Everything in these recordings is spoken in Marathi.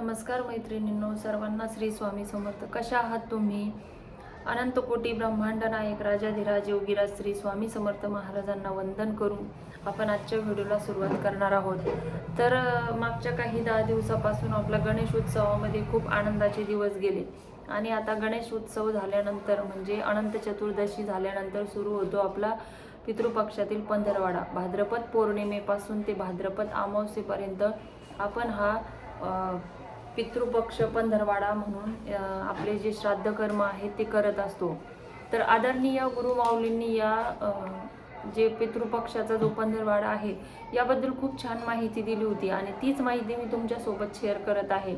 नमस्कार मैत्रिणींनो सर्वांना श्री स्वामी समर्थ. कशा आहात तुम्ही? अनंत कोटी ब्रह्मांड नायक राजाधिराज योगीराज श्री स्वामी समर्थ महाराजांना वंदन करून आपण आजच्या व्हिडिओला सुरुवात करणार आहोत. तर मागच्या काही दहा दिवसापासून आपला गणेश उत्सवामध्ये खूप आनंदाचे दिवस गेले. आणि आता गणेश उत्सव झाल्यानंतर म्हणजे अनंत चतुर्दशी झाल्यानंतर सुरू होतो आपला पितृपक्षातील पंधरवाडा. भाद्रपद पौर्णिमेपासून ते भाद्रपद अमावस्येपर्यंत आपण हा पितृपक्ष पंधरवाडा म्हणून आपले जे श्राद्ध कर्म आहेत ते करत असतो. तर आदरणीय गुरुमाऊलींनी या जे पितृपक्षाचा जो पंधरवाडा आहे याबद्दल खूप छान माहिती दिली होती आणि तीच माहिती मी तुमच्यासोबत शेअर करत आहे.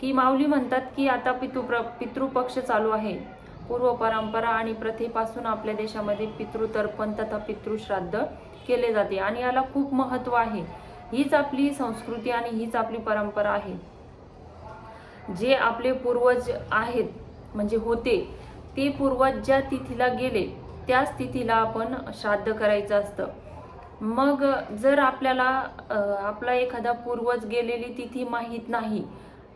की माऊली म्हणतात की आता पितृप्र पितृपक्ष चालू आहे. पूर्व परंपरा आणि प्रथेपासून आपल्या देशामध्ये पितृतर्पण तथा पितृश्राद्ध केले जाते आणि याला खूप महत्त्व आहे. हीच आपली संस्कृती आणि हीच आपली परंपरा आहे. जे आपले पूर्वज आहेत म्हणजे होते ते पूर्वज ज्या तिथीला गेले त्याच तिथीला आपण श्राद्ध करायचं असतं. मग जर आपल्याला आपला एखादा पूर्वज गेलेली तिथी माहीत नाही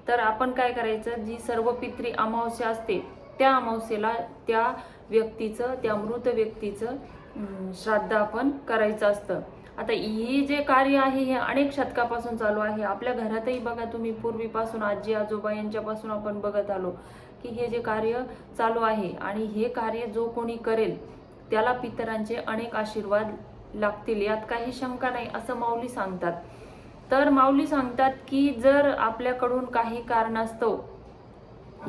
तर आपण काय करायचं? जी सर्व पित्री अमावस्या असते त्या अमावस्येला त्या व्यक्तीचं त्या मृत व्यक्तीचं श्राद्ध आपण करायचं असतं. आता हे जे कार्य आहे हे अनेक शतकापासून चालू आहे. आपल्या घरातही बघा तुम्ही पूर्वीपासून आजी आजोबा यांच्यापासून आपण बघत आलो की हे जे कार्य चालू आहे आणि हे कार्य जो कोणी करेल त्याला पितरांचे अनेक आशीर्वाद लागतील यात काही शंका नाही असं माऊली सांगतात. तर माऊली सांगतात की जर आपल्याकडून काही कारणास्तव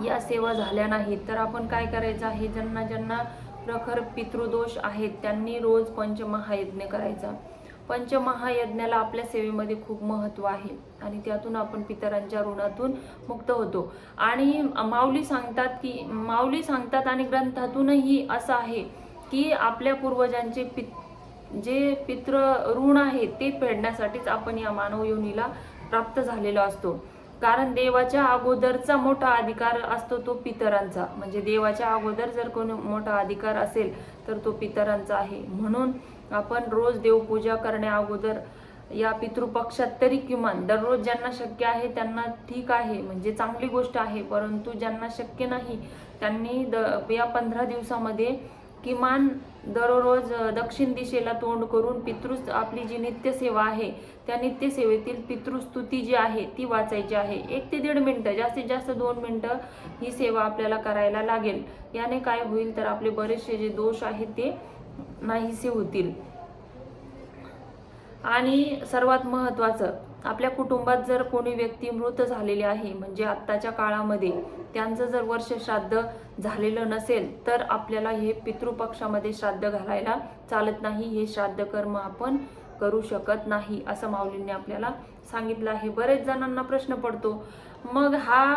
या सेवा झाल्या नाहीत तर आपण काय करायचं आहे? ज्यांना ज्यांना प्रखर पितृदोष आहेत त्यांनी रोज पंचमहायज्ञ करायचा. पंचमहायज्ञाला आपल्या सेवेमध्ये खूप महत्त्व आहे आणि त्यातून आपण पितरांच्या ऋणातून मुक्त होतो. आणि माऊली सांगतात की माऊली सांगतात आणि ग्रंथातूनही असं आहे की आपल्या पूर्वजांचे पित जे पितृ ऋण आहे ते फेडण्यासाठीच आपण या मानव योनीला प्राप्त झालेलो असतो. कारण देवाच्या अगोदरचा मोठा अधिकार असतो तो पितरांचा. म्हणजे देवाच्या अगोदर जर कोणी मोठा अधिकार असेल तर तो पितरांचा आहे. म्हणून आपण रोज देवपूजा करण्या अगोदर या पितृपक्षात तरी किमान दररोज ज्यांना शक्य आहे त्यांना ठीक आहे म्हणजे चांगली गोष्ट आहे परंतु ज्यांना शक्य नाही त्यांनी द या पंधरा दिवसामध्ये किमान दररोज दक्षिण दिशेला तोंड करून पितृ आपली जी नित्यसेवा आहे त्या नित्यसेवेतील पितृस्तुती जी आहे ती वाचायची आहे. एक ते दीड मिनटं जास्तीत जास्त दोन मिनटं ही सेवा आपल्याला करायला लागेल. याने काय होईल तर आपले बरेचसे जे दोष आहेत ते नाहीसे होतील. आणि सर्वात महत्त्वाचं आपल्या कुटुंबात जर कोणी व्यक्ती मृत झालेली आहे म्हणजे आत्ताच्या काळामध्ये त्यांचं जर वर्ष श्राद्ध झालेलं नसेल तर आपल्याला हे पितृपक्षामध्ये श्राद्ध घालायला चालत नाही हे श्राद्ध कर्म आपण करू शकत नाही असं माऊलींनी आपल्याला सांगितलं आहे. बरेच जणांना प्रश्न पडतो. मग हा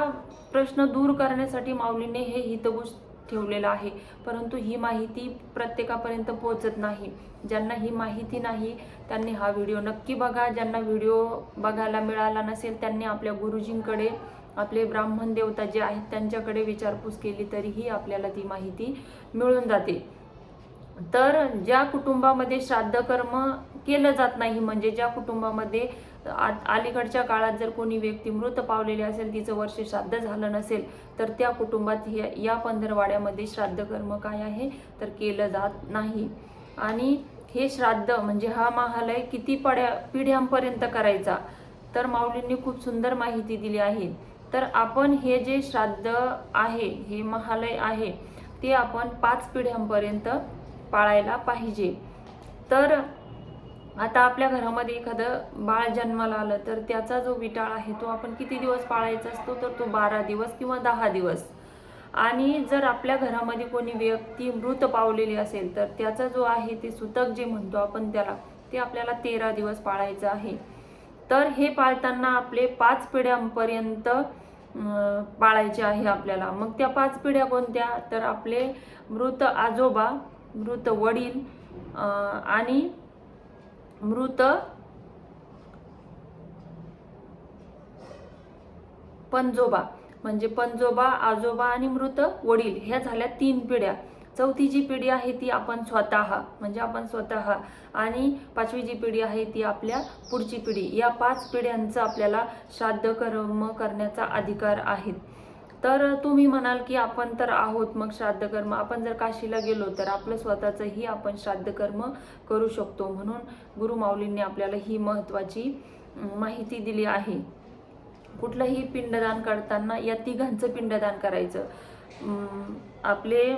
प्रश्न दूर करण्यासाठी माऊलींनी हे हितगुज ठेवलेलं आहे. परंतु ही माहिती प्रत्येकापर्यंत पोहोचत नाही. ज्यांना ही माहिती नाही त्यांनी हा व्हिडिओ नक्की बघा. ज्यांना व्हिडिओ बघायला मिळाला नसेल त्यांनी आपल्या गुरुजींकडे आपले ब्राह्मण देवता जे आहेत त्यांच्याकडे विचारपूस केली तरीही आपल्याला ती माहिती मिळून जाते. तर ज्या कुटुंबामध्ये श्राद्ध कर्म केलं जात नाही म्हणजे ज्या कुटुंबामध्ये आ- अलीकडच्या काळात जर कोणी व्यक्ती मृत पावलेली असेल तिचं वर्ष श्राद्ध झालं नसेल तर त्या कुटुंबात हे- या पंधरवाड्यामध्ये श्राद्ध कर्म काय आहे? तर केलं जात नाही. आणि हे श्राद्ध म्हणजे हा महालय किती पड्या पिढ्यांपर्यंत करायचा? तर माऊलींनी खूप सुंदर माहिती दिली आहे. तर आपण हे जे श्राद्ध आहे हे महालय आहे ते आपण पाच पिढ्यांपर्यंत पाळायला पाहिजे. तर आता आपल्या घरामध्ये एखादं बाळ जन्माला आलं तर त्याचा जो विटाळ आहे तो आपण किती दिवस पाळायचा असतो? तर तो बारा दिवस किंवा दहा दिवस. आणि जर आपल्या घरामध्ये कोणी व्यक्ती मृत पावलेली असेल तर त्याचा जो आहे ते सुतक जे म्हणतो आपण त्याला ते आपल्याला तेरा दिवस पाळायचं आहे. तर हे पाळताना आपले पाच पिढ्यांपर्यंत पाळायचे आहे आपल्याला. मग त्या पाच पिढ्या कोणत्या? तर आपले मृत आजोबा मृत वडील आणि मृत पंजोबा. म्हणजे पंजोबा आजोबा आणि मृत वडील. ह्या झाल्या तीन पिढ्या. चौथी जी पिढी आहे ती आपण स्वतः. म्हणजे आपण स्वतः. आणि पाचवी जी पिढी आहे ती आपल्या पुढची पिढी. या पाच पिढ्यांचं आपल्याला श्राद्ध कर्म करण्याचा अधिकार आहे. तर तुम्ही म्हणाल की आपण तर आहोत मग श्राद्ध कर्म आपण जर काशीला गेलो तर आपलं स्वतःचंही आपण श्राद्ध कर्म करू शकतो. म्हणून गुरुमाऊलींनी आपल्याला ही महत्त्वाची माहिती दिली आहे. कुठलंही पिंडदान करताना या तिघांचं पिंडदान करायचं. आपले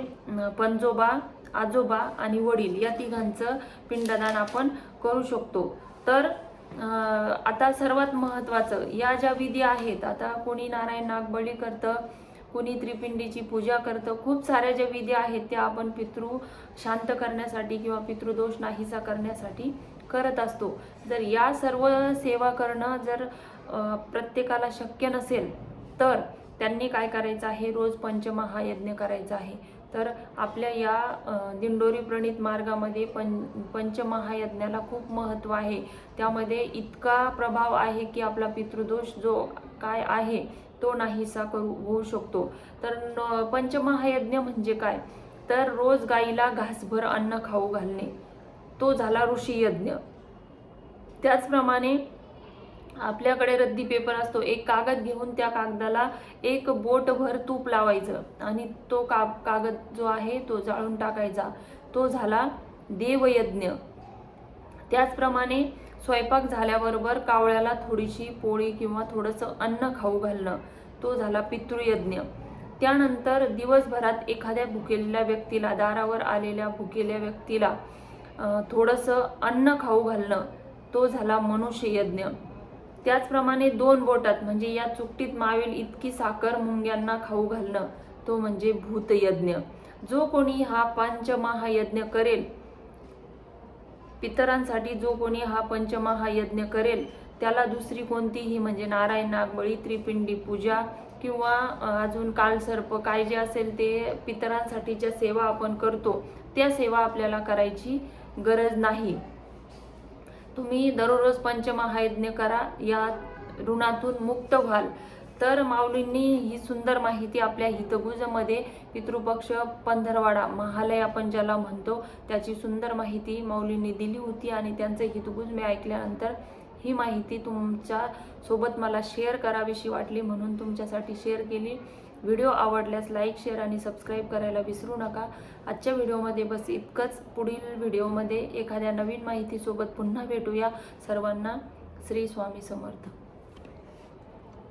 पंजोबा आजोबा आणि वडील या तिघांचं पिंडदान आपण करू शकतो. तर आता सर्वात महत्त्वाचं या ज्या विधी आहेत आता कोणी नारायण नागबळी करतं कुणी त्रिपिंडीची पूजा करतं खूप साऱ्या ज्या विधी आहेत त्या आपण पितृ शांत करण्यासाठी किंवा पितृदोष नाहीसा करण्यासाठी करत असतो. जर या सर्व सेवा करणं जर प्रत्येकाला शक्य नसेल तर त्यांनी काय करायचं आहे? रोज पंचमहायज्ञ करायचा आहे. तर आपल्या या दिंडोरी प्रणित मार्गामध्ये पं पंचमहायज्ञाला खूप महत्त्व आहे. त्यामध्ये इतका प्रभाव आहे की आपला पितृदोष जो काय आहे तो नाहीसा करू होऊ शकतो. तर पंचमहायज्ञ म्हणजे काय? तर रोज गाईला घासभर अन्न खाऊ घालणे. तो झाला ऋषी यज्ञ. त्याचप्रमाणे आपल्याकडे रद्दी पेपर असतो. एक कागद घेऊन त्या कागदाला एक बोटभर तूप लावायचं आणि तो का कागद जो आहे तो जाळून टाकायचा. तो झाला देवयज्ञ. त्याचप्रमाणे स्वयंपाक झाल्याबरोबर कावळ्याला थोडीशी पोळी किंवा थोडंसं अन्न खाऊ घालणं. तो झाला पितृयज्ञ. त्यानंतर दिवसभरात एखाद्या भुकेलेल्या व्यक्तीला दारावर आलेल्या भुकेल्या व्यक्तीला थोडंसं अन्न खाऊ घालणं. तो झाला मनुष्ययज्ञ. त्याचप्रमाणे दोन बोटात म्हणजे या चुकटीत मावेल इतकी साखर मुंग्यांना खाऊ घालणं तो म्हणजे भूतयज्ञ. जो कोणी हा पंचमहायज्ञ करेल पितरांसाठी जो कोणी हा पंचमहायज्ञ करेल त्याला दुसरी कोणतीही म्हणजे नारायण नागबळी त्रिपिंडी पूजा किंवा अजून कालसर्प काय जे असेल ते पितरांसाठी ज्या सेवा आपण करतो त्या सेवा आपल्याला करायची गरज नाही. तुम्ही दररोज पंचमहायज्ञ करा या ऋणातून मुक्त व्हाल. तर माऊलींनी ही सुंदर माहिती आपल्या हितगुजमध्ये पितृपक्ष पंधरवाडा महालय आपण ज्याला म्हणतो त्याची सुंदर माहिती माऊलींनी दिली होती आणि त्यांचे हितगुज मी ऐकल्यानंतर ही माहिती तुमच्यासोबत मला शेअर करावीशी वाटली म्हणून तुमच्यासाठी शेअर केली. व्हिडिओ आवडल्यास लाईक शेअर आणि सबस्क्राईब करायला विसरू नका. आजच्या व्हिडिओमध्ये बस इतकंच. पुढील व्हिडिओमध्ये एखाद्या नवीन माहितीसोबत पुन्हा भेटूया. सर्वांना श्री स्वामी समर्थ.